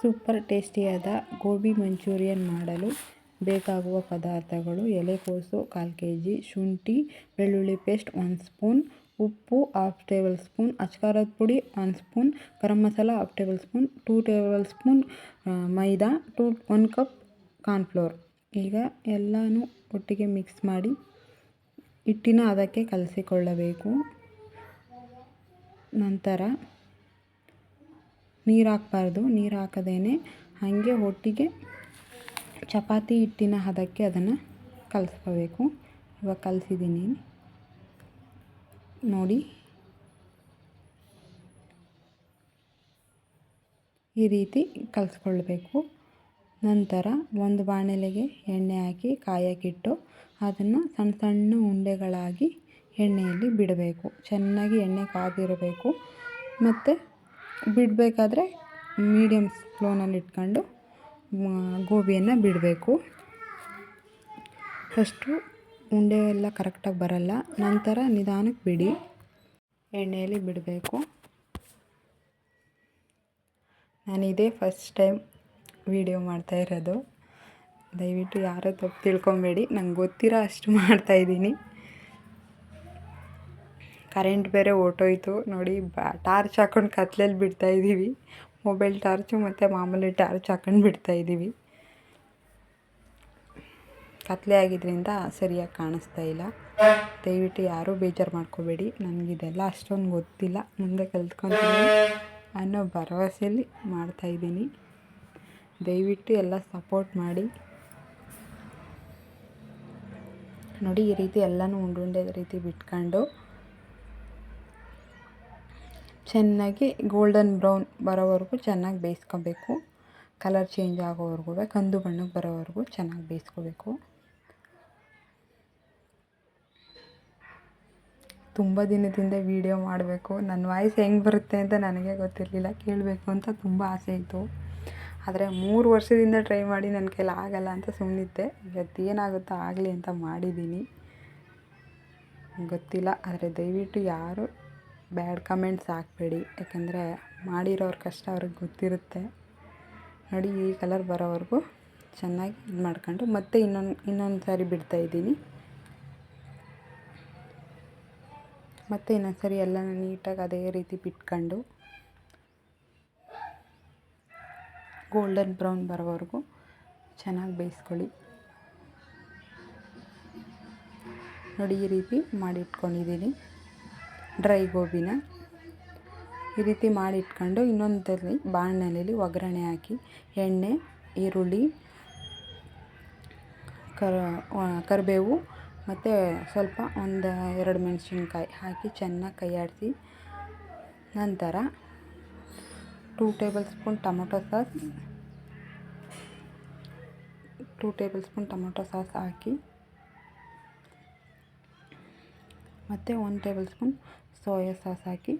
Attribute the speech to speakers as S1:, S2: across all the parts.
S1: Super ಟೇಸ್ಟಿಯಾದ gobi manchurian ಮಾಡಲು ಬೇಕಾಗುವ ಪದಾರ್ಥಗಳು ಎಲೆಕೋಸು ಕಾಲು ಕೆ ಜಿ ಶುಂಠಿ, ಬೆಳ್ಳುಳ್ಳಿ ಪೇಸ್ಟ್ ಒಂದು ಸ್ಪೂನ್, ಉಪ್ಪು ಹಾಫ್ ಟೇಬಲ್ ಸ್ಪೂನ್, ಅಚ್ಕಾರದ ಪುಡಿ ಒಂದು spoon, garam masala half table spoon two table spoon maida two one cup cornflour ಈಗ ಎಲ್ಲನೂ ಒಟ್ಟಿಗೆ ಮಿಕ್ಸ್ ಮಾಡಿ ಹಿಟ್ಟಿನ ಅದಕ್ಕೆ ಕಲಸಿಕೊಳ್ಳಬೇಕು. ನಂತರ ನೀರು ಹಾಕ್ಬಾರ್ದು ನೀರು ಹಾಕದೇನೆ ಹಾಗೆ ಒಟ್ಟಿಗೆ ಚಪಾತಿ ಹಿಟ್ಟಿನ ಹದಕ್ಕೆ ಅದನ್ನು ಕಲಿಸ್ಕೋಬೇಕು. ಇವಾಗ ಕಲಸಿದ್ದೀನಿ. ನೋಡಿ. ಈ ರೀತಿ ಕಲಿಸ್ಕೊಳ್ಬೇಕು. ನಂತರ ಒಂದು ಬಾಣಲೆಗೆ ಎಣ್ಣೆ ಹಾಕಿ ಕಾಯಕ್ಕಿಟ್ಟು ಅದನ್ನು ಸಣ್ಣ ಸಣ್ಣ ಉಂಡೆಗಳಾಗಿ ಎಣ್ಣೆಯಲ್ಲಿ ಬಿಡಬೇಕು. ಚೆನ್ನಾಗಿ ಎಣ್ಣೆ ಕಾದಿರಬೇಕು. ಮತ್ತು ಬಿಡಬೇಕಾದ್ರೆ ಮೀಡಿಯಮ್ ಫ್ಲೋನಲ್ಲಿ ಇಟ್ಕೊಂಡು ಗೋಬಿಯನ್ನು ಬಿಡಬೇಕು. ಫಸ್ಟು ಉಂಡೆ ಎಲ್ಲ ಕರೆಕ್ಟಾಗಿ ಬರಲ್ಲ, ನಂತರ ನಿಧಾನಕ್ಕೆ ಬಿಡಿ. ಎಣ್ಣೆಯಲ್ಲಿ ಬಿಡಬೇಕು. ನಾನು ಇದೇ ಫಸ್ಟ್ ಟೈಮ್ ವೀಡಿಯೋ ಮಾಡ್ತಾ ಇರೋದು. ದಯವಿಟ್ಟು ಯಾರೋ ತಪ್ಪು ತಿಳ್ಕೊಬೇಡಿ, ನಂಗೆ ಗೊತ್ತಿರೋ ಅಷ್ಟು ಮಾಡ್ತಾಯಿದ್ದೀನಿ ಕರೆಂಟ್ ಬೇರೆ ಹೊರ್ಟೋಯ್ತು. ನೋಡಿ ಬ್ಯಾ ಟಾರ್ಚ್ ಹಾಕ್ಕೊಂಡು ಕತ್ಲಲ್ಲಿ ಬಿಡ್ತಾಯಿದ್ದೀವಿ ಮೊಬೈಲ್ ಟಾರ್ಚು ಮತ್ತು ಮಾಮೂಲಿ ಟಾರ್ಚ್ ಹಾಕ್ಕೊಂಡು ಬಿಡ್ತಾಯಿದ್ದೀವಿ ಕತ್ಲೆ ಆಗಿದ್ದರಿಂದ ಸರಿಯಾಗಿ ಕಾಣಿಸ್ತಾ ಇಲ್ಲ. ದಯವಿಟ್ಟು ಯಾರೂ ಬೇಜಾರು ಮಾಡ್ಕೋಬೇಡಿ. ನನಗಿದೆಲ್ಲ ಅಷ್ಟೊಂದು ಗೊತ್ತಿಲ್ಲ. ಮುಂದೆ ಕಲ್ತ್ಕೊತೀನಿ. ಅನ್ನೋ ಭರವಸೆಯಲ್ಲಿ ಮಾಡ್ತಾಯಿದ್ದೀನಿ ದಯವಿಟ್ಟು ಎಲ್ಲ ಸಪೋರ್ಟ್ ಮಾಡಿ. ನೋಡಿ, ಈ ರೀತಿ ಎಲ್ಲನೂ ಉಂಡುಂಡೆ ರೀತಿ ಬಿಟ್ಕೊಂಡು ಚೆನ್ನಾಗಿ ಗೋಲ್ಡನ್ ಬ್ರೌನ್ ಬರೋವರೆಗೂ ಚೆನ್ನಾಗಿ ಬೇಯಿಸ್ಕೋಬೇಕು. ಕಲರ್ ಚೇಂಜ್ ಆಗೋವರೆಗೂ ಕಂದು ಬಣ್ಣಕ್ಕೆ ಬರೋವರೆಗೂ ಚೆನ್ನಾಗಿ ಬೇಯಿಸ್ಕೋಬೇಕು. ತುಂಬ ದಿನದಿಂದ ವೀಡಿಯೋ ಮಾಡಬೇಕು. ನನ್ನ ವಾಯ್ಸ್ ಹೆಂಗೆ ಬರುತ್ತೆ ಅಂತ ನನಗೆ ಗೊತ್ತಿರಲಿಲ್ಲ. ಕೇಳಬೇಕು ಅಂತ ತುಂಬ ಆಸೆ ಇತ್ತು. ಆದರೆ ಮೂರು ವರ್ಷದಿಂದ ಟ್ರೈ ಮಾಡಿ ನನ್ನ ಕೈಲಿ ಆಗಲ್ಲ ಅಂತ ಸುಮ್ಮನಿದ್ದೆ ಇವತ್ತು ಏನಾಗುತ್ತೋ ಆಗಲಿ ಅಂತ ಮಾಡಿದ್ದೀನಿ. ಗೊತ್ತಿಲ್ಲ, ಆದರೆ ದಯವಿಟ್ಟು ಯಾರು ಬ್ಯಾಡ್ ಕಮೆಂಟ್ಸ್ ಹಾಕ್ಬೇಡಿ. ಯಾಕೆಂದರೆ ಮಾಡಿರೋರ ಕಷ್ಟ ಅವ್ರಿಗೆ ಗೊತ್ತಿರುತ್ತೆ. ನೋಡಿ, ಈ ಕಲರ್ ಬರೋವರೆಗೂ ಚೆನ್ನಾಗಿ ಇದು ಮಾಡ್ಕೊಂಡು ಮತ್ತೆ ಇನ್ನೊಂದು ಇನ್ನೊಂದು ಸಾರಿ ಬಿಡ್ತಾಯಿದ್ದೀನಿ ಮತ್ತು ಇನ್ನೊಂದು ಸಾರಿ ಎಲ್ಲ ನೀಟಾಗಿ ಅದೇ ರೀತಿ ಬಿಟ್ಕೊಂಡು ಗೋಲ್ಡನ್ ಬ್ರೌನ್ ಬರೋವರೆಗೂ ಚೆನ್ನಾಗಿ ಬೇಯಿಸ್ಕೊಳ್ಳಿ. ನೋಡಿ, ಈ ರೀತಿ ಮಾಡಿ ಇಟ್ಕೊಂಡಿದ್ದೀನಿ ಡ್ರೈ ಗೋಬಿನ ಈ ರೀತಿ ಮಾಡಿ ಇಟ್ಕೊಂಡು ಇನ್ನೊಂದರಲ್ಲಿ ಬಾಣಲೆಯಲ್ಲಿ ಒಗ್ಗರಣೆ ಹಾಕಿ ಎಣ್ಣೆ, ಈರುಳ್ಳಿ, ಕರ ಕರಿಬೇವು ಮತ್ತು ಸ್ವಲ್ಪ ಒಂದು ಎರಡು ಮೆಣಸಿನ್ಕಾಯಿ ಹಾಕಿ ಚೆನ್ನಾಗಿ ಕೈಯಾಡಿಸಿ ನಂತರ two table spoon tomato sauce two table spoon tomato sauce ಹಾಕಿ ಮತ್ತು ಒಂದು ಟೇಬಲ್ ಸ್ಪೂನ್ ಸೋಯಾ ಸಾಸ್ ಹಾಕಿ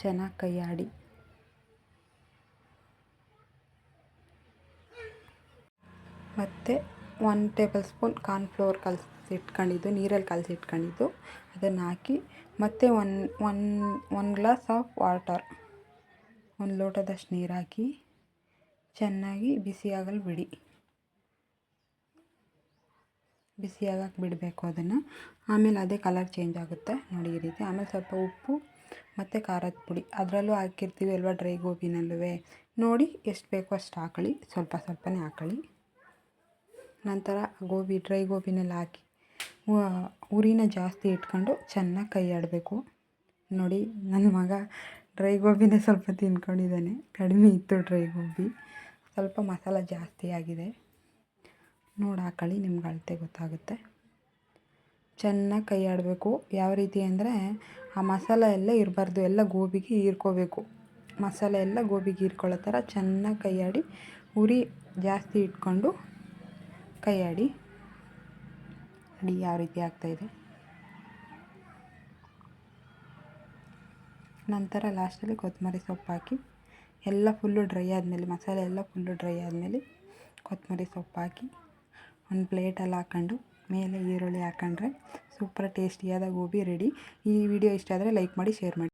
S1: ಚೆನ್ನಾಗಿ ಕೈ ಆಡಿ ಮತ್ತು ಒನ್ ಟೇಬಲ್ ಸ್ಪೂನ್ ಕಾರ್ನ್ಫ್ಲೋರ್ ಕಲಸಿ ಇಟ್ಕೊಂಡಿದ್ದು, ನೀರಲ್ಲಿ ಕಲಸಿ ಇಟ್ಕೊಂಡಿದ್ದು. ಅದನ್ನು ಹಾಕಿ ಮತ್ತು one one one glass of water ಒಂದು ಲೋಟದಷ್ಟು ನೀರು ಹಾಕಿ ಚೆನ್ನಾಗಿ ಬಿಸಿಯಾಗಲು ಬಿಡಿ. ಬಿಸಿಯಾಗಕ್ಕೆ ಬಿಡಬೇಕು ಅದನ್ನು. ಆಮೇಲೆ ಅದೇ ಕಲರ್ ಚೇಂಜ್ ಆಗುತ್ತೆ. ನೋಡಿ ಈ ರೀತಿ. ಆಮೇಲೆ ಸ್ವಲ್ಪ ಉಪ್ಪು ಮತ್ತು ಖಾರದ ಪುಡಿ. ಅದರಲ್ಲೂ ಹಾಕಿರ್ತೀವಿ ಅಲ್ವಾ ಡ್ರೈ ಗೋಬಿನಲ್ಲೂ ನೋಡಿ ಎಷ್ಟು ಬೇಕೋ ಅಷ್ಟು ಹಾಕೊಳ್ಳಿ ಸ್ವಲ್ಪ ಸ್ವಲ್ಪನೇ ಹಾಕೊಳ್ಳಿ ನಂತರ ಗೋಬಿ ಡ್ರೈ ಗೋಬಿನೆಲ್ಲ ಹಾಕಿ ಉರಿನ ಜಾಸ್ತಿ ಇಟ್ಕೊಂಡು ಚೆನ್ನಾಗಿ ಕೈ ಆಡಬೇಕು. ನೋಡಿ ನನ್ನ ಮಗ ಡ್ರೈ ಗೋಬಿನೇ ಸ್ವಲ್ಪ ತಿನ್ಕೊಂಡಿದ್ದಾನೆ. ಕಡಿಮೆ ಇತ್ತು ಡ್ರೈ ಗೋಬಿ. ಸ್ವಲ್ಪ ಮಸಾಲ ಜಾಸ್ತಿ ಆಗಿದೆ. ನೋಡಿ ಹಾಕೊಳ್ಳಿ ನಿಮ್ಗೆ ಅಳತೆ ಗೊತ್ತಾಗುತ್ತೆ. ಚೆನ್ನಾಗಿ ಕೈ ಆಡಬೇಕು ಯಾವ ರೀತಿ ಅಂದರೆ ಆ ಮಸಾಲೆ ಎಲ್ಲ ಇರಬಾರ್ದು. ಎಲ್ಲ ಗೋಬಿಗೆ ಹೀರ್ಕೋಬೇಕು. ಮಸಾಲೆ ಎಲ್ಲ ಗೋಬಿಗೆ ಹೀರ್ಕೊಳ್ಳೋ ಥರ ಚೆನ್ನಾಗಿ ಕೈ ಉರಿ ಜಾಸ್ತಿ ಇಟ್ಕೊಂಡು ಕೈ ನೋಡಿ ಯಾವ ರೀತಿ ಆಗ್ತಾಯಿದೆ ನಂತರ ಲಾಸ್ಟಲ್ಲಿ ಕೊತ್ತಂಬರಿ ಸೊಪ್ಪು ಹಾಕಿ, ಎಲ್ಲ ಫುಲ್ಲು ಡ್ರೈ ಆದಮೇಲೆ ಮಸಾಲೆ ಎಲ್ಲ ಫುಲ್ಲು ಡ್ರೈ ಆದಮೇಲೆ ಕೊತ್ತಂಬರಿ ಸೊಪ್ಪು ಹಾಕಿ ಒಂದು ಪ್ಲೇಟಲ್ಲಿ ಹಾಕ್ಕೊಂಡು ಮೇಲೆ ಈರುಳ್ಳಿ ಹಾಕೊಂಡ್ರೆ ಸೂಪರ್ ಟೇಸ್ಟಿಯಾದ ಗೋಬಿ ರೆಡಿ. ಈ ವಿಡಿಯೋ ಇಷ್ಟ ಆದರೆ ಲೈಕ್ ಮಾಡಿ, ಶೇರ್ ಮಾಡಿ.